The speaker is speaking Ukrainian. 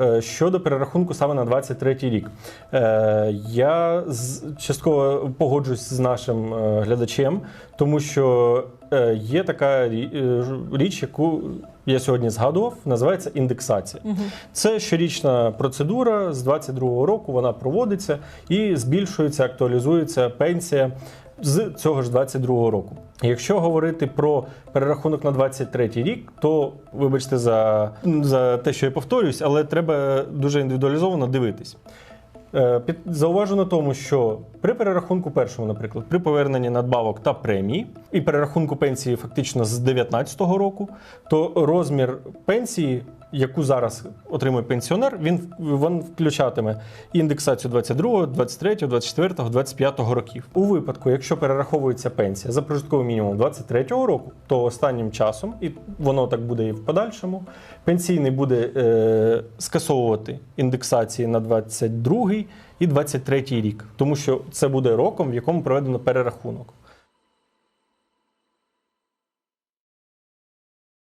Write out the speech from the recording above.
Е, Щодо перерахунку саме на 23 рік, Е, я частково погоджусь з нашим е, глядачем, тому що є така річ, яку я сьогодні згадував, називається індексація. Це щорічна процедура з 22 року. Вона проводиться і збільшується, актуалізується пенсія з цього ж 22 року. Якщо говорити про перерахунок на 23 рік, то вибачте за, за те, що я повторююсь, але треба дуже індивідуалізовано дивитись. Е, під- Зауважено тому, що при перерахунку першому, наприклад, при поверненні надбавок та премії і перерахунку пенсії фактично з 2019 року, то розмір пенсії, яку зараз отримує пенсіонер, він, він включатиме індексацію 22, 23, 24, 25 років. У випадку, якщо перераховується пенсія за прожитковий мінімум 23 року, то останнім часом, і воно так буде і в подальшому, пенсійний буде е, скасовувати індексації на 22 і 23 рік, тому що це буде роком, в якому проведено перерахунок.